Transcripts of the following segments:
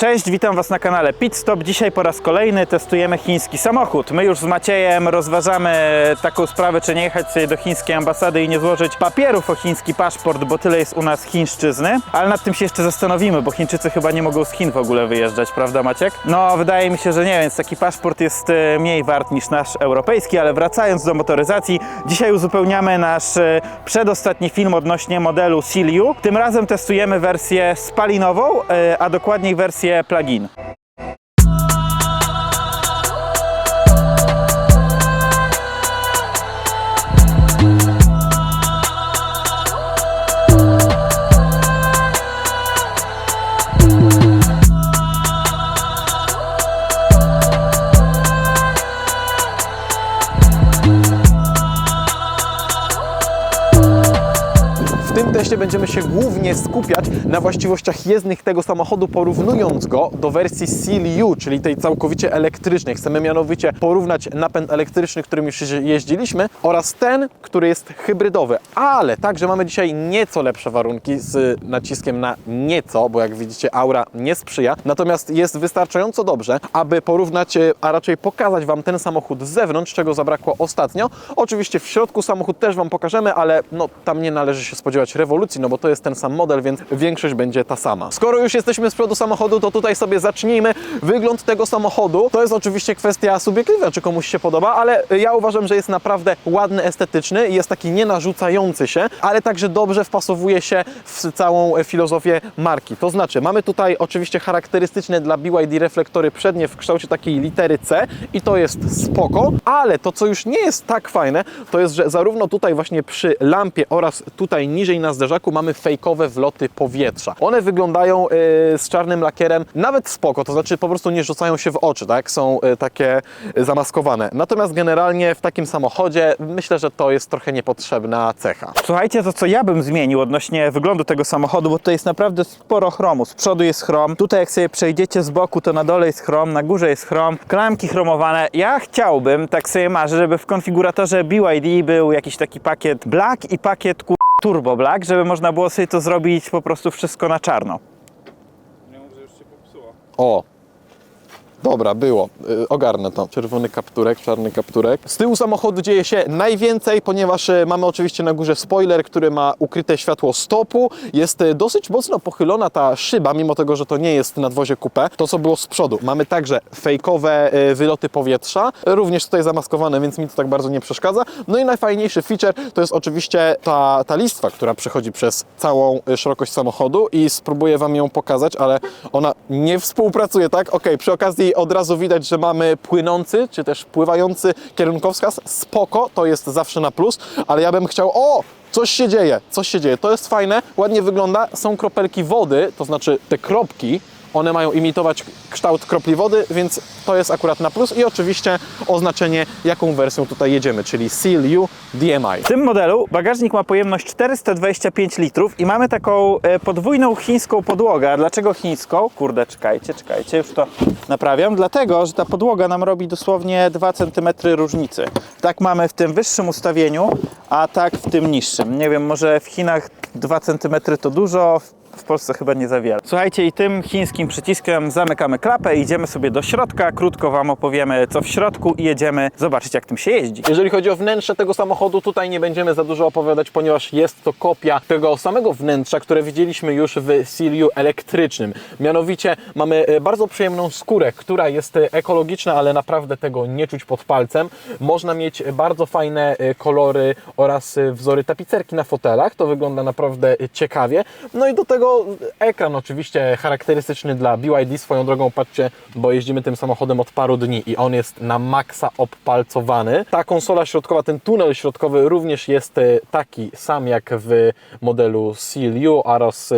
Cześć, witam Was na kanale Pit Stop. Dzisiaj po raz kolejny testujemy chiński samochód. My już z Maciejem rozważamy taką sprawę, czy nie jechać sobie do chińskiej ambasady i nie złożyć papierów o chiński paszport, bo tyle jest u nas chińszczyzny. Ale nad tym się jeszcze zastanowimy, bo Chińczycy chyba nie mogą z Chin w ogóle wyjeżdżać, prawda Maciek? No, wydaje mi się, że nie, więc taki paszport jest e, mniej wart niż nasz europejski, ale wracając do motoryzacji, dzisiaj uzupełniamy nasz e, przedostatni film odnośnie modelu Siliu. Tym razem testujemy wersję spalinową, e, a dokładniej wersję plug-in. W tym teście będziemy się głównie skupiać na właściwościach jezdnych tego samochodu, porównując go do wersji Seal U, czyli tej całkowicie elektrycznej. Chcemy mianowicie porównać napęd elektryczny, którym już jeździliśmy, oraz ten, który jest hybrydowy. Ale także mamy dzisiaj nieco lepsze warunki z naciskiem na nieco, bo jak widzicie aura nie sprzyja. Natomiast jest wystarczająco dobrze, aby porównać, e, a raczej pokazać Wam ten samochód z zewnątrz, czego zabrakło ostatnio. Oczywiście w środku samochód też Wam pokażemy, ale no, tam nie należy się spodziewać rewolucji, no bo to jest ten sam model, więc większość będzie ta sama. Skoro już jesteśmy z przodu samochodu, to tutaj sobie zacznijmy. Wygląd tego samochodu to jest oczywiście kwestia subiektywna, czy komuś się podoba, ale ja uważam, że jest naprawdę ładny, estetyczny i jest taki nienarzucający się, ale także dobrze wpasowuje się w całą filozofię marki. To znaczy, mamy tutaj oczywiście charakterystyczne dla BYD reflektory przednie w kształcie takiej litery C i to jest spoko, ale to co już nie jest tak fajne, to jest, że zarówno tutaj właśnie przy lampie oraz tutaj niżej na zderzaku mamy fejkowe wloty powietrza. One wyglądają e, z czarnym lakierem nawet spoko, to znaczy po prostu nie rzucają się w oczy, tak? Są e, takie e, zamaskowane. Natomiast generalnie w takim samochodzie myślę, że to jest trochę niepotrzebna cecha. Słuchajcie, to co ja bym zmienił odnośnie wyglądu tego samochodu, bo tutaj jest naprawdę sporo chromu. Z przodu jest chrom, tutaj jak sobie przejdziecie z boku, to na dole jest chrom, na górze jest chrom, klamki chromowane. Ja chciałbym, tak sobie marzę, żeby w konfiguratorze BYD był jakiś taki pakiet black i pakiet ku- turbo black, żeby można było sobie to zrobić po prostu wszystko na czarno. O! Dobra, było. Y, ogarnę to. Czerwony kapturek, czarny kapturek. Z tyłu samochodu dzieje się najwięcej, ponieważ y, mamy oczywiście na górze spoiler, który ma ukryte światło stopu. Jest y, dosyć mocno pochylona ta szyba, mimo tego, że to nie jest nadwozie coupé. To, co było z przodu. Mamy także fejkowe wyloty powietrza, również tutaj zamaskowane, więc mi to tak bardzo nie przeszkadza. No i najfajniejszy feature to jest oczywiście ta, ta listwa, która przechodzi przez całą szerokość samochodu i spróbuję Wam ją pokazać, ale ona nie współpracuje, tak? Ok, przy okazji od razu widać, że mamy płynący, czy też pływający kierunkowskaz. Spoko, to jest zawsze na plus, ale ja bym chciał, o! Coś się dzieje, coś się dzieje. To jest fajne, ładnie wygląda. Są kropelki wody, to znaczy te kropki, one mają imitować kształt kropli wody, więc to jest akurat na plus. I oczywiście oznaczenie, jaką wersją tutaj jedziemy, czyli Seal U DMI. W tym modelu bagażnik ma pojemność 425 litrów i mamy taką e, podwójną chińską podłogę. A dlaczego chińską? Kurde, czekajcie, czekajcie, już to naprawiam. Dlatego, że ta podłoga nam robi dosłownie 2 cm różnicy. Tak mamy w tym wyższym ustawieniu, a tak w tym niższym. Nie wiem, może w Chinach 2 cm to dużo, w Polsce chyba nie za wiele. Słuchajcie, i tym chińskim przyciskiem zamykamy klapę idziemy sobie do środka. Krótko Wam opowiemy, co w środku i jedziemy zobaczyć, jak tym się jeździ. Jeżeli chodzi o wnętrze tego samochodu, tutaj nie będziemy za dużo opowiadać, ponieważ jest to kopia tego samego wnętrza, które widzieliśmy już w Siliu elektrycznym. Mianowicie mamy e, bardzo przyjemną skórę, która jest e, ekologiczna, ale naprawdę tego nie czuć pod palcem. Można mieć bardzo fajne e, kolory oraz wzory tapicerki na fotelach. To wygląda naprawdę ciekawie. No i do tego ekran oczywiście charakterystyczny dla BYD. Swoją drogą patrzcie, bo jeździmy tym samochodem od paru dni i on jest na maksa obpalcowany. Ta konsola środkowa, ten tunel środkowy również jest e, taki sam jak w modelu Seal U oraz e,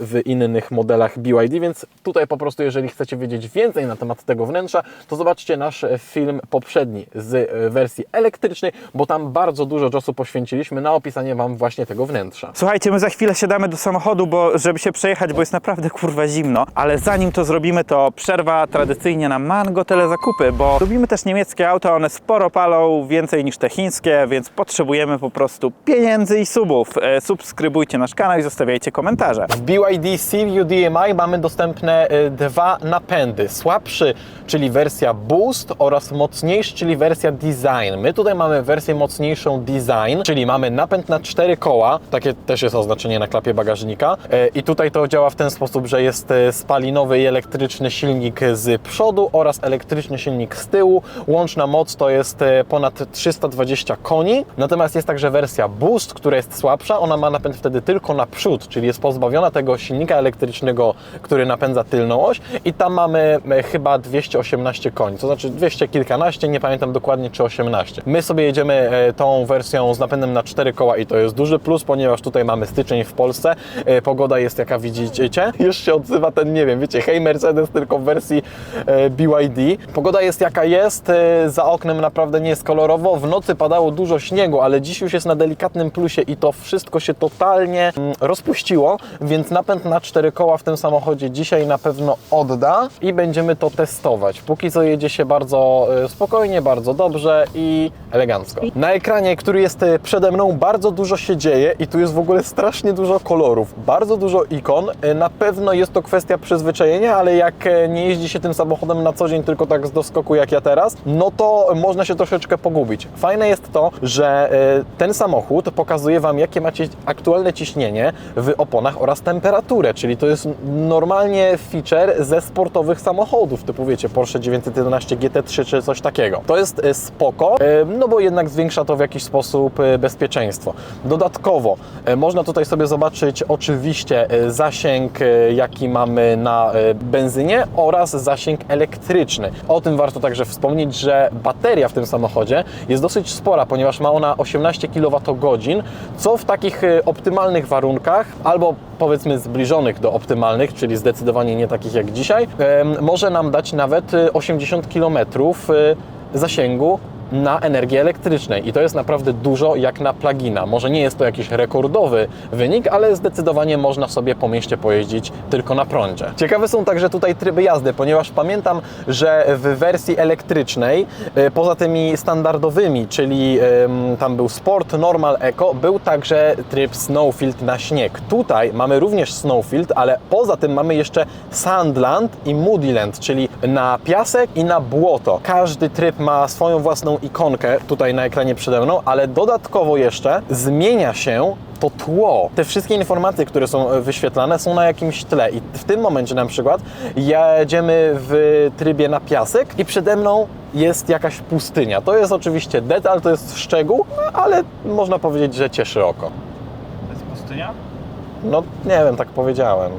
w innych modelach BYD, więc tutaj po prostu jeżeli chcecie wiedzieć więcej na temat tego wnętrza, to zobaczcie nasz film poprzedni z e, wersji elektrycznej, bo tam bardzo dużo czasu poświęciliśmy na opisanie Wam właśnie tego wnętrza. Słuchajcie, my za chwilę siadamy do samochodu, bo żeby się przejechać, bo jest naprawdę kurwa zimno. Ale zanim to zrobimy, to przerwa tradycyjnie na mango telezakupy, bo lubimy też niemieckie auta, one sporo palą, więcej niż te chińskie, więc potrzebujemy po prostu pieniędzy i subów. E, Subskrybujcie nasz kanał i zostawiajcie komentarze. W BYD Seal DMI mamy dostępne y, dwa napędy. Słabszy, czyli wersja Boost oraz mocniejszy, czyli wersja Design. My tutaj mamy wersję mocniejszą Design, czyli mamy napęd na cztery koła, takie też jest oznaczenie na klapie bagażnika Y, i tutaj to działa w ten sposób, że jest y, spalinowy i elektryczny silnik z przodu oraz elektryczny silnik z tyłu. Łączna moc to jest y, ponad 320 koni. Natomiast jest także wersja Boost, która jest słabsza. Ona ma napęd wtedy tylko na przód, czyli jest pozbawiona tego silnika elektrycznego, który napędza tylną oś i tam mamy e, chyba 218 koni, to znaczy 200 kilkanaście, nie pamiętam dokładnie czy 18. My sobie jedziemy e, tą wersją z napędem na 4 koła i to jest duży plus, ponieważ tutaj mamy styczeń w Polsce, e, pogoda jest jaka widzicie. Już się odzywa ten, nie wiem, wiecie, hej Mercedes, tylko w wersji e, BYD. Pogoda jest jaka jest, e, za oknem naprawdę nie jest kolorowo, w nocy padało dużo śniegu, ale dziś już jest na delikatnym plusie i to wszystko się totalnie mm, rozpuściło, więc napęd na cztery koła w tym samochodzie dzisiaj na pewno odda i będziemy to testować. Póki co jedzie się bardzo e, spokojnie, bardzo dobrze i elegancko. Na ekranie, który jest przede mną, bardzo dużo się dzieje i tu jest w ogóle strasznie dużo kolorów, bardzo dużo ikon. E, Na pewno jest to kwestia przyzwyczajenia, ale jak e, nie jeździ się tym samochodem na co dzień, tylko tak z doskoku jak ja teraz, no to można się troszeczkę pogubić. Fajne jest to, że e, ten samochód pokazuje Wam, jakie macie aktualne ciśnienie w oponach oraz temperaturę, czyli to jest normalnie feature ze sportowych samochodów, typu wiecie Porsche 911 GT3 czy coś takiego. To jest spoko, no bo jednak zwiększa to w jakiś sposób bezpieczeństwo. Dodatkowo można tutaj sobie zobaczyć oczywiście e, zasięg, e, jaki mamy na e, benzynie oraz zasięg elektryczny. O tym warto także wspomnieć, że bateria w tym samochodzie jest dosyć spora, ponieważ ma ona 18 kWh, co w takich optymalnych warunkach albo powiedzmy zbliżonych do optymalnych, czyli zdecydowanie nie takich jak dzisiaj, może nam dać nawet e, 80 km zasięgu na energię elektrycznej i to jest naprawdę dużo jak na plugina. Może nie jest to jakiś rekordowy wynik, ale zdecydowanie można sobie po mieście pojeździć tylko na prądzie. Ciekawe są także tutaj tryby jazdy, ponieważ pamiętam, że w wersji elektrycznej, e, poza tymi standardowymi, czyli tam był Sport, Normal, Eco, był także tryb Snowfield na śnieg. Tutaj mamy również Snowfield, ale poza tym mamy jeszcze Sandland i Moodyland, czyli na piasek i na błoto. Każdy tryb ma swoją własną ikonkę tutaj na ekranie przede mną, ale dodatkowo jeszcze zmienia się to tło. Te wszystkie informacje, które są e, wyświetlane, są na jakimś tle. I w tym momencie na przykład jedziemy w trybie na piasek i przede mną jest jakaś pustynia. To jest oczywiście detal, to jest szczegół, ale można powiedzieć, że cieszy oko. To jest pustynia? No nie wiem, tak powiedziałem.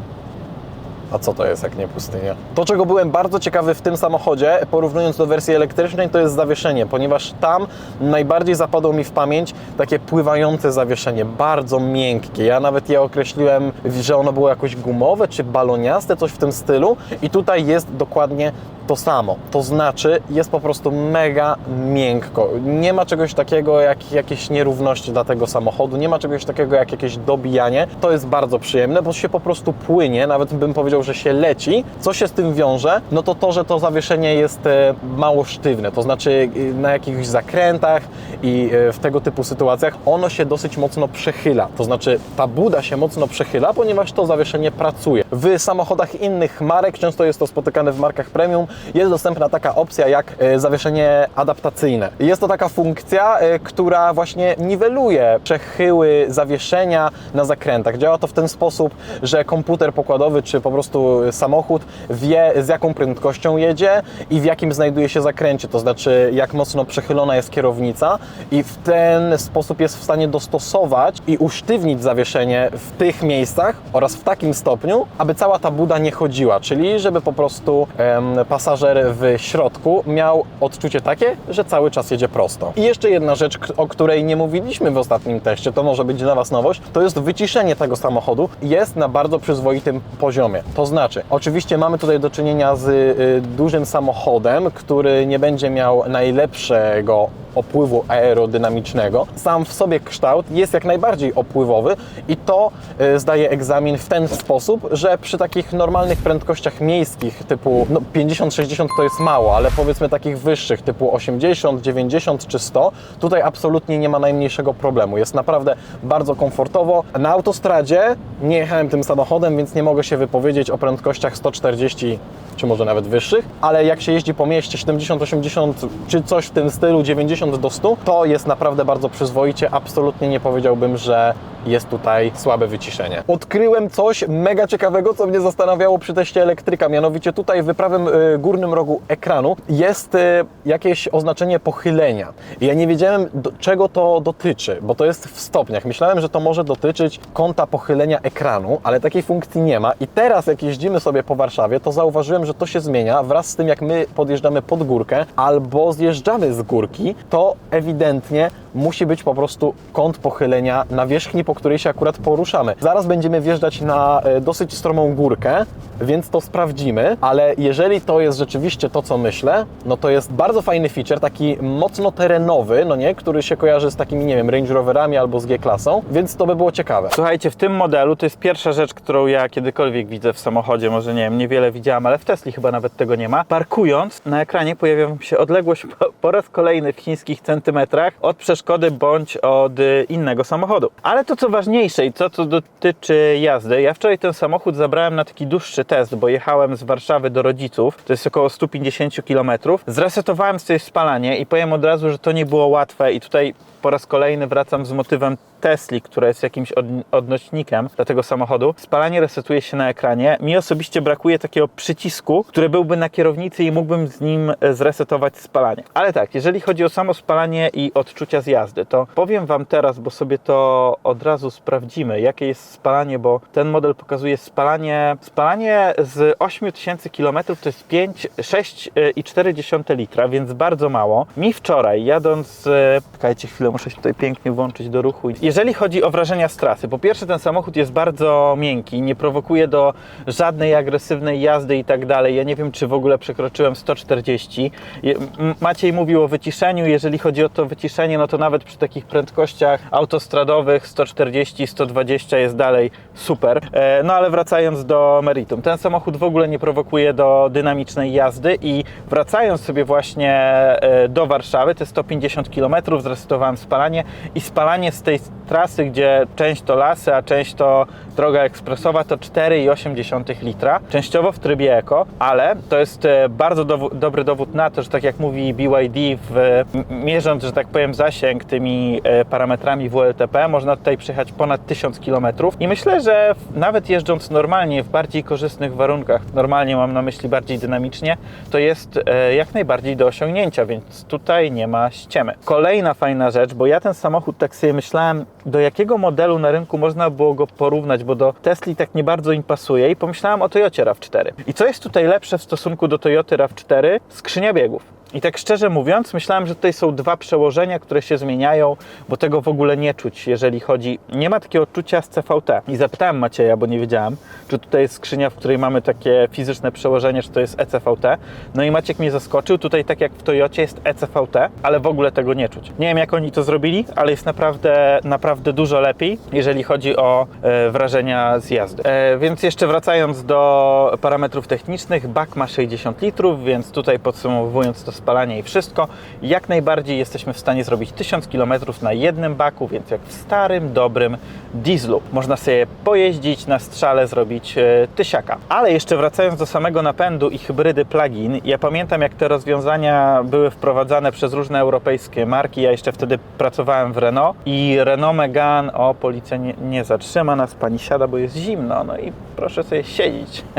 A co to jest, jak nie pustynia? To, czego byłem bardzo ciekawy w tym samochodzie, porównując do wersji elektrycznej, to jest zawieszenie, ponieważ tam najbardziej zapadło mi w pamięć takie pływające zawieszenie, bardzo miękkie. Ja nawet je określiłem, że ono było jakoś gumowe czy baloniaste, coś w tym stylu. I tutaj jest dokładnie to samo. To znaczy, jest po prostu mega miękko. Nie ma czegoś takiego jak jakieś nierówności dla tego samochodu, nie ma czegoś takiego jak jakieś dobijanie. To jest bardzo przyjemne, bo się po prostu płynie, nawet bym powiedział, że się leci. Co się z tym wiąże? No to to, że to zawieszenie jest e, mało sztywne, to znaczy e, na jakichś zakrętach i e, w tego typu sytuacjach ono się dosyć mocno przechyla. To znaczy ta buda się mocno przechyla, ponieważ to zawieszenie pracuje. W samochodach innych marek, często jest to spotykane w markach premium, jest dostępna taka opcja jak zawieszenie adaptacyjne. Jest to taka funkcja, która właśnie niweluje przechyły zawieszenia na zakrętach. Działa to w ten sposób, że komputer pokładowy czy po prostu samochód wie z jaką prędkością jedzie i w jakim znajduje się zakręcie, to znaczy jak mocno przechylona jest kierownica i w ten sposób jest w stanie dostosować i usztywnić zawieszenie w tych miejscach oraz w takim stopniu, aby cała ta buda nie chodziła, czyli żeby po prostu em, pasażer w środku miał odczucie takie, że cały czas jedzie prosto. I jeszcze jedna rzecz, o której nie mówiliśmy w ostatnim teście, to może być dla Was nowość, to jest wyciszenie tego samochodu. Jest na bardzo przyzwoitym poziomie. To znaczy, oczywiście mamy tutaj do czynienia z y, dużym samochodem, który nie będzie miał najlepszego opływu aerodynamicznego. Sam w sobie kształt jest jak najbardziej opływowy i to y, zdaje egzamin w ten sposób, że przy takich normalnych prędkościach miejskich typu no, 50-60 to jest mało, ale powiedzmy takich wyższych typu 80, 90 czy 100, tutaj absolutnie nie ma najmniejszego problemu. Jest naprawdę bardzo komfortowo. Na autostradzie nie jechałem tym samochodem, więc nie mogę się wypowiedzieć o prędkościach 140 czy może nawet wyższych, ale jak się jeździ po mieście 70, 80 czy coś w tym stylu 90 do 100, to jest naprawdę bardzo przyzwoicie. Absolutnie nie powiedziałbym, że jest tutaj słabe wyciszenie. Odkryłem coś mega ciekawego, co mnie zastanawiało przy teście elektryka. Mianowicie tutaj w prawym y, górnym rogu ekranu jest y, jakieś oznaczenie pochylenia. Ja nie wiedziałem, czego to dotyczy, bo to jest w stopniach. Myślałem, że to może dotyczyć kąta pochylenia ekranu, ale takiej funkcji nie ma. I teraz, jak jeździmy sobie po Warszawie, to zauważyłem, że to się zmienia wraz z tym, jak my podjeżdżamy pod górkę albo zjeżdżamy z górki, to ewidentnie musi być po prostu kąt pochylenia na wierzchni, po której się akurat poruszamy. Zaraz będziemy wjeżdżać na e, dosyć stromą górkę, więc to sprawdzimy, ale jeżeli to jest rzeczywiście to, co myślę, no to jest bardzo fajny feature, taki mocno terenowy, no nie, który się kojarzy z takimi, nie wiem, Range Roverami albo z G-klasą, więc to by było ciekawe. Słuchajcie, w tym modelu to jest pierwsza rzecz, którą ja kiedykolwiek widzę w samochodzie. Może nie wiem, niewiele widziałam, ale w Tesli chyba nawet tego nie ma. Parkując, na ekranie pojawia się odległość po, po raz kolejny w chińskich centymetrach od przeszkody bądź od y, innego samochodu. Ale to co ważniejsze i to co dotyczy jazdy, ja wczoraj ten samochód zabrałem na taki dłuższy test, bo jechałem z Warszawy do rodziców, to jest około 150 km. Zresetowałem sobie spalanie i powiem od razu, że to nie było łatwe i tutaj po raz kolejny wracam z motywem Tesli, która jest jakimś od, odnośnikiem dla tego samochodu. Spalanie resetuje się na ekranie. Mi osobiście brakuje takiego przycisku, który byłby na kierownicy i mógłbym z nim e, zresetować spalanie. Ale tak, jeżeli chodzi o samo spalanie i odczucia z jazdy, to powiem Wam teraz, bo sobie to od razu sprawdzimy, jakie jest spalanie, bo ten model pokazuje spalanie, spalanie z 8000 km to jest 5, 6,4 litra, więc bardzo mało. Mi wczoraj jadąc, e, czekajcie chwilę, muszę się tutaj pięknie włączyć do ruchu. Jeżeli chodzi o wrażenia z trasy, po pierwsze ten samochód jest bardzo miękki, nie prowokuje do żadnej agresywnej jazdy i tak dalej. Ja nie wiem, czy w ogóle przekroczyłem 140. Je- M- Maciej mówił o wyciszeniu, jeżeli chodzi o to wyciszenie, no to nawet przy takich prędkościach autostradowych 140, 120 jest dalej super. E, No ale wracając do meritum, ten samochód w ogóle nie prowokuje do dynamicznej jazdy i wracając sobie właśnie e, do Warszawy, te 150 km, zresetowałem spalanie i spalanie z tej trasy, gdzie część to lasy, a część to droga ekspresowa, to 4,8 litra, częściowo w trybie eko, ale to jest e, bardzo dowu- dobry dowód na to, że tak jak mówi BYD, w, mierząc, że tak powiem, zasięg tymi e, parametrami WLTP, można tutaj przejechać ponad 1000 km i myślę, że nawet jeżdżąc normalnie, w bardziej korzystnych warunkach, normalnie mam na myśli bardziej dynamicznie, to jest e, jak najbardziej do osiągnięcia, więc tutaj nie ma ściemy. Kolejna fajna rzecz, bo ja ten samochód tak sobie myślałem, do jakiego modelu na rynku można było go porównać, bo do Tesli tak nie bardzo im pasuje i pomyślałem o Toyocie RAV4. I co jest tutaj lepsze w stosunku do Toyoty RAV4? Skrzynia biegów. I tak szczerze mówiąc, myślałem, że tutaj są dwa przełożenia, które się zmieniają, bo tego w ogóle nie czuć, jeżeli chodzi. Nie ma takiego odczucia z CVT. I zapytałem Macieja, bo nie wiedziałem, czy tutaj jest skrzynia, w której mamy takie fizyczne przełożenie, czy to jest ECVT. No i Maciek mnie zaskoczył. Tutaj, tak jak w Toyocie, jest ECVT, ale w ogóle tego nie czuć. Nie wiem, jak oni to zrobili, ale jest naprawdę, naprawdę dużo lepiej, jeżeli chodzi o e, wrażenia z jazdy. E, więc jeszcze wracając do parametrów technicznych, bak ma 60 litrów, więc tutaj podsumowując to spalanie i wszystko, jak najbardziej jesteśmy w stanie zrobić 1000 km na jednym baku, więc jak w starym, dobrym dieslu. Można sobie pojeździć na strzale, zrobić e, tysiaka. Ale jeszcze wracając do samego napędu i hybrydy plug-in, ja pamiętam jak te rozwiązania były wprowadzane przez różne europejskie marki. Ja jeszcze wtedy pracowałem w Renault i Renault Megane, o policja nie, nie zatrzyma nas, pani siada, bo jest zimno, no i proszę sobie siedzieć.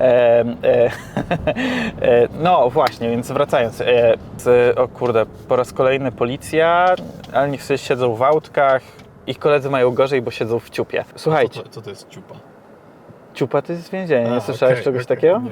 e, e, no właśnie, więc wracając. E, z, o kurde, po raz kolejny policja, ale niech sobie siedzą w autkach. Ich koledzy mają gorzej, bo siedzą w ciupie. Słuchajcie, Co to, co to jest ciupa? ciupa to jest więzienie. Nie A, słyszałeś okej, czegoś okej, takiego?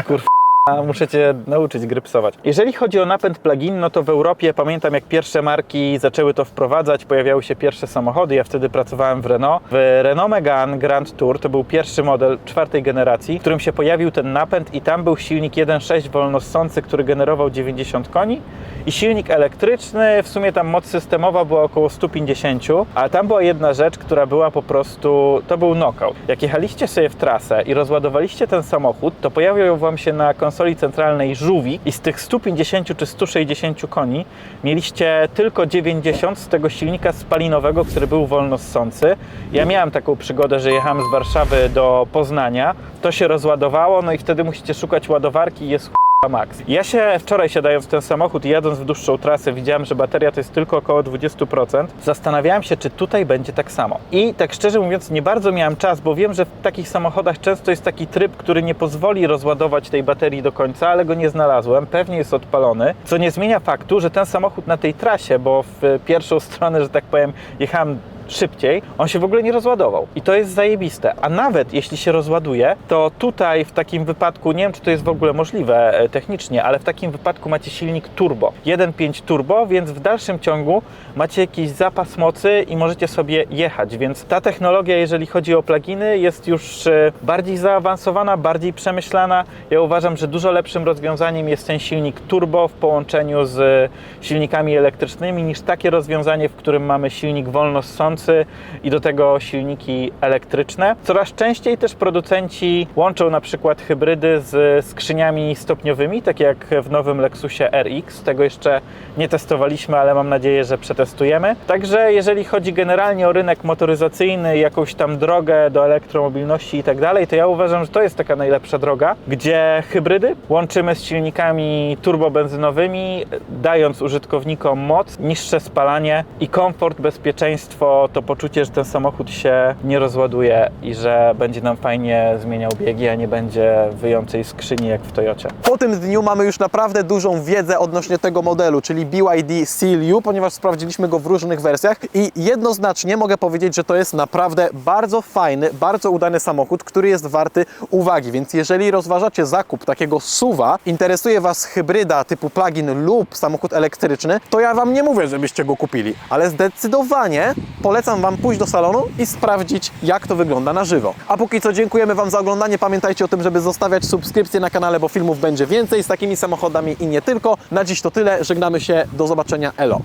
Skurw... A, Muszę Cię nauczyć gry psować. Jeżeli chodzi o napęd plug-in, no to w Europie pamiętam jak pierwsze marki zaczęły to wprowadzać, pojawiały się pierwsze samochody, ja wtedy pracowałem w Renault. W Renault Megane Grand Tour to był pierwszy model czwartej generacji, w którym się pojawił ten napęd i tam był silnik 1.6 wolnossący, który generował 90 koni i silnik elektryczny, w sumie tam moc systemowa była około 150, ale tam była jedna rzecz, która była po prostu, to był knockout. Jak jechaliście sobie w trasę i rozładowaliście ten samochód, to pojawiał Wam się na konsoli centralnej żółwik i z tych 150 czy 160 koni mieliście tylko 90 z tego silnika spalinowego, który był wolno ssący. Ja miałem taką przygodę, że jechałem z Warszawy do Poznania, to się rozładowało, no i wtedy musicie szukać ładowarki jest max. Ja się wczoraj siadając w ten samochód i jadąc w dłuższą trasę widziałem, że bateria to jest tylko około 20%. Zastanawiałem się, czy tutaj będzie tak samo. I tak szczerze mówiąc, nie bardzo miałem czas, bo wiem, że w takich samochodach często jest taki tryb, który nie pozwoli rozładować tej baterii do końca, ale go nie znalazłem. Pewnie jest odpalony, co nie zmienia faktu, że ten samochód na tej trasie, bo w pierwszą stronę, że tak powiem, jechałem szybciej, on się w ogóle nie rozładował. I to jest zajebiste. A nawet jeśli się rozładuje, to tutaj w takim wypadku, nie wiem czy to jest w ogóle możliwe e, technicznie, ale w takim wypadku macie silnik turbo. 1.5 turbo, więc w dalszym ciągu macie jakiś zapas mocy i możecie sobie jechać. Więc ta technologia, jeżeli chodzi o pluginy, jest już e, bardziej zaawansowana, bardziej przemyślana. Ja uważam, że dużo lepszym rozwiązaniem jest ten silnik turbo w połączeniu z silnikami elektrycznymi niż takie rozwiązanie, w którym mamy silnik wolno ssący i do tego silniki elektryczne. Coraz częściej też producenci łączą na przykład hybrydy z skrzyniami stopniowymi, tak jak w nowym Lexusie RX. Tego jeszcze nie testowaliśmy, ale mam nadzieję, że przetestujemy. Także jeżeli chodzi generalnie o rynek motoryzacyjny, jakąś tam drogę do elektromobilności i tak dalej, to ja uważam, że to jest taka najlepsza droga, gdzie hybrydy łączymy z silnikami turbobenzynowymi, dając użytkownikom moc, niższe spalanie i komfort, bezpieczeństwo, to poczucie, że ten samochód się nie rozładuje i że będzie nam fajnie zmieniał biegi, a nie będzie wyjącej skrzyni jak w Toyocie. Po tym dniu mamy już naprawdę dużą wiedzę odnośnie tego modelu, czyli BYD Seal U, ponieważ sprawdziliśmy go w różnych wersjach i jednoznacznie mogę powiedzieć, że to jest naprawdę bardzo fajny, bardzo udany samochód, który jest warty uwagi. Więc jeżeli rozważacie zakup takiego SUVa, interesuje Was hybryda typu plug-in lub samochód elektryczny, to ja Wam nie mówię, żebyście go kupili, ale zdecydowanie polecam Wam pójść do salonu i sprawdzić, jak to wygląda na żywo. A póki co dziękujemy Wam za oglądanie. Pamiętajcie o tym, żeby zostawiać subskrypcję na kanale, bo filmów będzie więcej z takimi samochodami i nie tylko. Na dziś to tyle. Żegnamy się. Do zobaczenia. Elo.